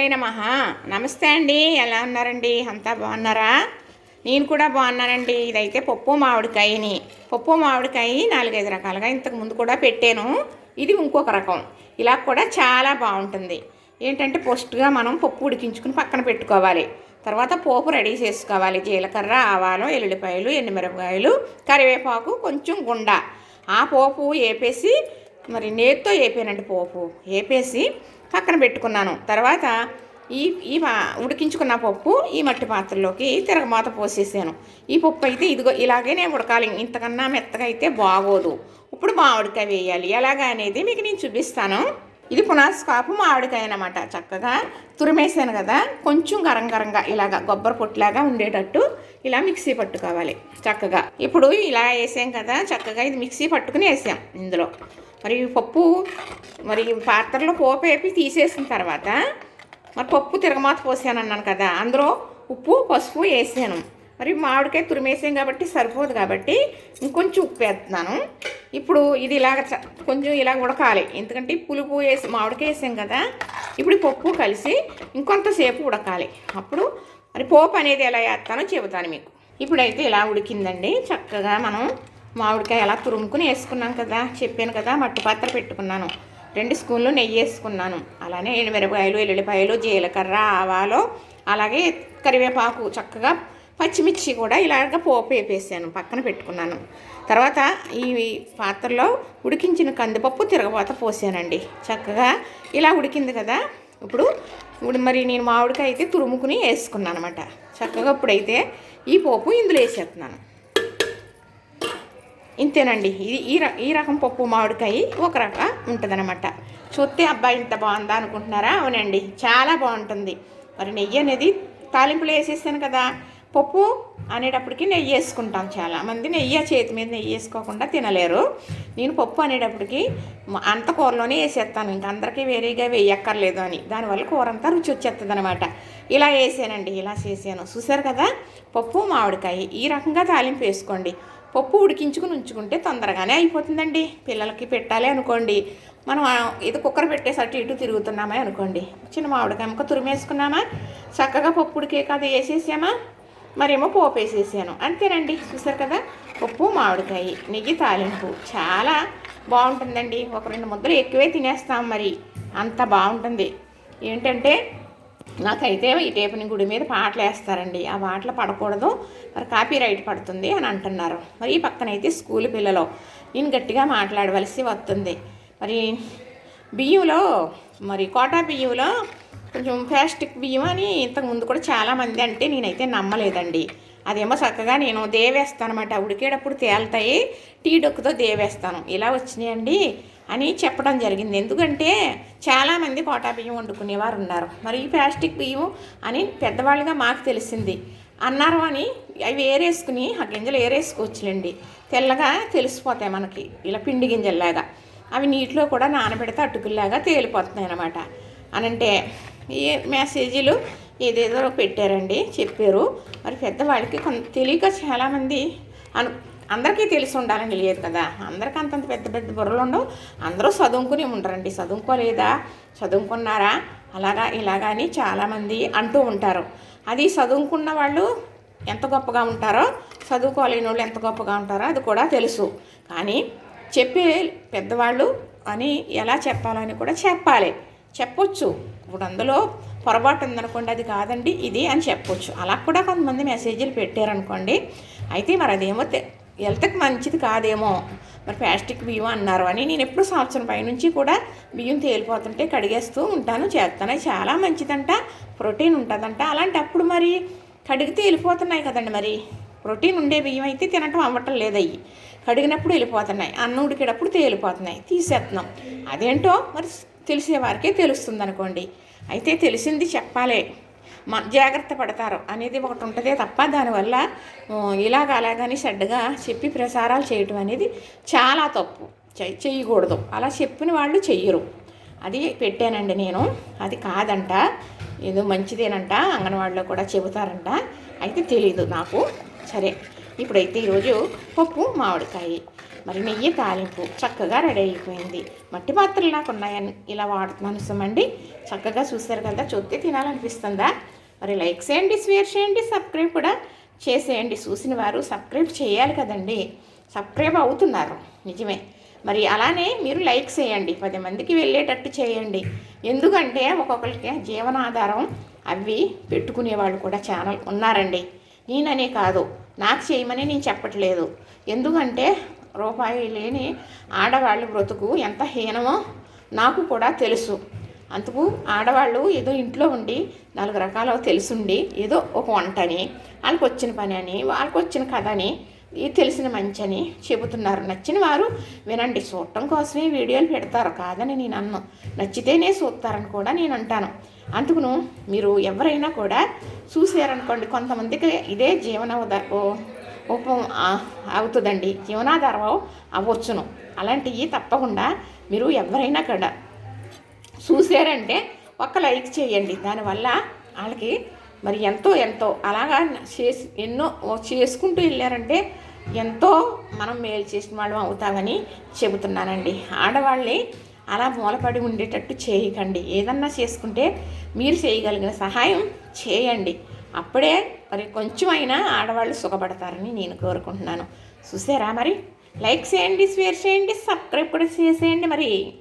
శ్రీమాత్రే నమ. నమస్తే అండి. ఎలా ఉన్నారండి? అంతా బాగున్నారా? నేను కూడా బాగున్నానండి. ఇదైతే పప్పు మామిడికాయని. పప్పు మామిడికాయ నాలుగైదు రకాలుగా ఇంతకు ముందు కూడా పెట్టాను. ఇది ఇంకొక రకం. ఇలా కూడా చాలా బాగుంటుంది. ఏంటంటే ఫస్ట్గా మనం పప్పు ఉడికించుకుని పక్కన పెట్టుకోవాలి. తర్వాత పోపు రెడీ చేసుకోవాలి. జీలకర్ర ఆవాలు ఎల్లుల్లిపాయలు ఎండుమిరపకాయలు కరివేపాకు కొంచెం గుండ. ఆ పోపు వేపేసి మరి నేతితో వేపానండి పోపు. వేపేసి పక్కన పెట్టుకున్నాను. తర్వాత ఈ ఈ ఉడికించుకున్న పప్పు ఈ మట్టి పాత్రలోకి తిరగమాత పోసేసాను. ఈ పప్పు అయితే ఇదిగో ఇలాగేనే ఉడకాలి. ఇంతకన్నా మెత్తగా అయితే బాగోదు. ఇప్పుడు మామిడికాయ వేయాలి. ఎలాగా అనేది మీకు నేను చూపిస్తాను. ఇది పునాస్కాపు మామిడికాయ అనమాట చక్కగా తురిమేసాను కదా. కొంచెం గరం గరంగా ఇలాగా కొబ్బరి పొట్టులాగా ఉండేటట్టు ఇలా మిక్సీ పట్టుకోవాలి. చక్కగా. ఇప్పుడు ఇలా వేసాం కదా. చక్కగా ఇది మిక్సీ పట్టుకుని వేసాం ఇందులో. మరి పప్పు మరి పాత్రలో పోపు వేపి తీసేసిన తర్వాత మరి పప్పు తిరగమాత పోసాను అన్నాను కదా అందులో ఉప్పు పసుపు వేసాను. మరి మామిడికాయ తురిమేసాం కాబట్టి సరిపోదు కాబట్టి ఇంకొంచెం ఉప్పు వేస్తున్నాను. ఇప్పుడు ఇది ఇలాగ చ- కొంచెం ఇలా ఉడకాలి. ఎందుకంటే పులుపు వేసి మామిడికాయ వేసాం కదా ఇప్పుడు పప్పు కలిసి ఇంకొంతసేపు ఉడకాలి. అప్పుడు మరి పోపు అనేది ఎలా వేస్తానో చెబుతాను మీకు. ఇప్పుడైతే ఇలా ఉడికిందండి. చక్కగా మనం మామిడికాయ అలా తురుముకుని వేసుకున్నాం కదా చెప్పాను కదా మట్టి పాత్ర పెట్టుకున్నాను. రెండు స్పూన్లు నెయ్యి వేసుకున్నాను. అలానే ఎండుమిరపకాయలు ఎల్లుల్లిపాయలు జీలకర్ర ఆవాలు అలాగే కరివేపాకు చక్కగా పచ్చిమిర్చి కూడా ఇలాగ పోపు వేపేసాను పక్కన పెట్టుకున్నాను. తర్వాత ఈ పాత్రలో ఉడికించిన కందిపప్పు తిరగబాత పోసానండి. చక్కగా ఇలా ఉడికింది కదా ఇప్పుడు ఇప్పుడు మరి నేను మామిడికాయ అయితే తురుముకుని వేసుకున్నాను అనమాట చక్కగా ఇప్పుడైతే ఈ పోపు ఇందులో వేసేస్తున్నాను. ఇంతేనండి. ఇది ఈ ఈ రకం పప్పు మామిడికాయ ఒక రకం ఉంటుందన్నమాట. చూస్తే అబ్బాయి ఇంత బాగుందా అనుకుంటున్నారా? అవునండి. చాలా బాగుంటుంది. మరి నెయ్యి అనేది తాలింపులు వేసేసాను కదా. పప్పు అనేటప్పటికి నెయ్యి వేసుకుంటాం చాలా మంది నెయ్యి చేతి మీద నెయ్యి వేసుకోకుండా తినలేరు. నేను పప్పు అనేటప్పటికి అంత కూరలోనే వేసేస్తాను. ఇంక అందరికీ వేరేగా వేయక్కర్లేదు అని. దానివల్ల కూర అంతా రుచి వచ్చేస్తుంది అనమాట ఇలా వేసానండి. ఇలా చేసాను. చూసారు కదా? పప్పు మామిడికాయ. ఈ రకంగా తాలింపు వేసుకోండి. పప్పు ఉడికించుకుని ఉంచుకుంటే తొందరగానే అయిపోతుందండి. పిల్లలకి పెట్టాలి అనుకోండి. మనం ఏదో ఇది కుక్కర్ పెట్టేసి అటు ఇటు తిరుగుతున్నామా అనుకోండి. చిన్న మామిడికాయ ముక్క తురిమేసుకున్నామా? చక్కగా పప్పు ఉడికే కదా వేసేసామా? మరేమో పోపు వేసేసాను. అంతేనండి. చూసారు కదా? పప్పు మామిడికాయ నెయ్యి తాలింపు చాలా బాగుంటుందండి. ఒక రెండు ముద్దలు ఎక్కువే తినేస్తాం మరి. అంత బాగుంటుంది. ఏంటంటే నాకైతే ఈ టేపుని గుడి మీద పాటలు వేస్తారండి ఆ పాటలు పడకూడదు. మరి కాపీ రైట్ పడుతుంది అని అంటున్నారు. మరి ఈ పక్కనైతే స్కూల్ పిల్లలు. నేను గట్టిగా మాట్లాడవలసి వస్తుంది. మరి బియ్యంలో మరి కోటా బియ్యంలో కొంచెం ప్లాస్టిక్ బియ్యం అని ఇంతకుముందు కూడా చాలామంది అంటే నేనైతే నమ్మలేదండి. అదేమో చక్కగా నేను దేవేస్తాను అనమాట ఉడికేటప్పుడు తేలుతాయి. టీ డొక్కుతో దేవేస్తాను. ఇలా వచ్చినాయండి. అని చెప్పడం జరిగింది. ఎందుకంటే చాలామంది కోటా బియ్యం వండుకునేవారు ఉన్నారు. మరి ఈ ప్లాస్టిక్ బియ్యం అని పెద్దవాళ్ళుగా మాకు తెలిసింది. అన్నారు అని అవి ఏరేసుకుని ఆ గింజలు ఏరేసుకోవచ్చులేండి. తెల్లగా తెలిసిపోతాయి మనకి ఇలా పిండి గింజల్లాగా. అవి నీటిలో కూడా నానబెడితే అటుకుల్లాగా తేలిపోతున్నాయి అన్నమాట. అనంటే ఈ మెసేజీలు ఏదేదో పెట్టారండి చెప్పారు. మరి పెద్దవాళ్ళకి కొంత తెలియక చాలామంది అను అందరికీ తెలిసి ఉండాలని లేదు కదా. అందరికీ అంతంత పెద్ద పెద్ద బుర్రలు ఉండవు. అందరూ చదువుకుని ఉంటారండి. చదువుకోలేదా? చదువుకున్నారా? అలాగా ఇలాగా అని చాలామంది అంటూ ఉంటారు. అది చదువుకున్న వాళ్ళు ఎంత గొప్పగా ఉంటారో చదువుకోలేని వాళ్ళు ఎంత గొప్పగా ఉంటారో అది కూడా తెలుసు. కానీ చెప్పే పెద్దవాళ్ళు అని ఎలా చెప్పాలని కూడా చెప్పాలి. చెప్పొచ్చు. ఇప్పుడు అందులో పొరపాటు ఉందనుకోండి అది కాదండి ఇది అని చెప్పొచ్చు. అలా కూడా కొంతమంది మెసేజ్లు పెట్టారనుకోండి అయితే మరి అదేమో తె- హెల్త్కి మంచిది కాదేమో. మరి ప్లాస్టిక్ బియ్యం అన్నారు అని నేను ఎప్పుడు సంవత్సరం పైనుంచి కూడా బియ్యం తేలిపోతుంటే కడిగేస్తూ ఉంటాను చేస్తాను చాలా మంచిదంట. ప్రోటీన్ ఉంటుందంట. అలాంటప్పుడు మరి కడిగితే వెళ్ళిపోతున్నాయి కదండి మరి. ప్రోటీన్ ఉండే బియ్యం అయితే తినటం అవ్వటం లేదయ్యి. కడిగినప్పుడు వెళ్ళిపోతున్నాయి. అన్నం ఉడికేటప్పుడు తేలిపోతున్నాయి. తీసేస్తున్నాం అదేంటో మరి తెలిసేవారికే తెలుస్తుంది అనుకోండి అయితే తెలిసింది చెప్పాలి. జాగ్రత్త పడతారు అనేది ఒకటి ఉంటుందే తప్ప దానివల్ల ఇలాగ అలాగని చెడ్డగా చెప్పి ప్రసారాలు చేయటం అనేది చాలా తప్పు. చెయ్- చేయకూడదు అలా చెప్పిన వాళ్ళు చెయ్యరు. అది పెట్టానండి నేను. అది కాదంట. ఏదో మంచిదేనంట. అంగన్వాడిలో కూడా చెబుతారంట. అయితే తెలీదు నాకు. సరే ఇప్పుడైతే ఈరోజు పప్పు మామిడికాయ మరి నెయ్యి తాలింపు చక్కగా రెడీ అయిపోయింది. మట్టి పాత్రలు నాకు ఉన్నాయని ఇలా వాడుతున్నాను సుమండి. చక్కగా చూశారు కదా చూస్తే తినాలనిపిస్తుందా? మరి లైక్ చేయండి షేర్ చేయండి సబ్స్క్రైబ్ కూడా చేసేయండి. చూసిన వారు సబ్స్క్రైబ్ చేయాలి కదండి. సబ్స్క్రైబ్ అవుతున్నారు. నిజమే. మరి అలానే మీరు లైక్ చేయండి. పది మందికి వెళ్ళేటట్టు చేయండి. ఎందుకంటే ఒక్కొక్కరికి జీవనాధారం అవి పెట్టుకునే వాళ్ళు కూడా ఛానల్ ఉన్నారండి. నేననే కాదు. నాకు చేయమని నేను చెప్పట్లేదు. ఎందుకంటే రూపాయి లేని ఆడవాళ్ళ బ్రతుకు ఎంత హీనమో నాకు కూడా తెలుసు. అందుకు ఆడవాళ్ళు ఏదో ఇంట్లో ఉండి నాలుగు రకాల తెలుసుండి ఏదో ఒక వంట అని వాళ్ళకి వచ్చిన పని అని వాళ్ళకి వచ్చిన కథ అని ఇది తెలిసిన మంచి అని చెబుతున్నారు. నచ్చిన వారు వినండి. చూడటం కోసమే వీడియోలు పెడతారు కాదని నేను అన్ను. నచ్చితేనే చూస్తారని కూడా నేను అంటాను. అందుకును మీరు ఎవరైనా కూడా చూసారనుకోండి కొంతమందికి ఇదే జీవన ఉప అవుతుందండి. జీవనాధారం అవ్వచ్చును. అలాంటివి తప్పకుండా మీరు ఎవరైనా కూడా చూసారంటే ఒక్క లైక్ చేయండి. దానివల్ల వాళ్ళకి మరి ఎంతో ఎంతో అలాగా చేసి ఎన్నో చేసుకుంటూ వెళ్ళారంటే ఎంతో మనం మేలు చేసిన వాళ్ళం అవుతామని చెబుతున్నానండి. ఆడవాళ్ళని అలా మూలపడి ఉండేటట్టు చేయకండి. ఏదన్నా చేసుకుంటే మీరు చేయగలిగిన సహాయం చేయండి. అప్పుడే మరి కొంచెం అయినా ఆడవాళ్ళు సుఖపడతారని నేను కోరుకుంటున్నాను. చూసారా మరి? లైక్ చేయండి షేర్ చేయండి సబ్స్క్రైబ్ కూడా చేసేయండి మరి.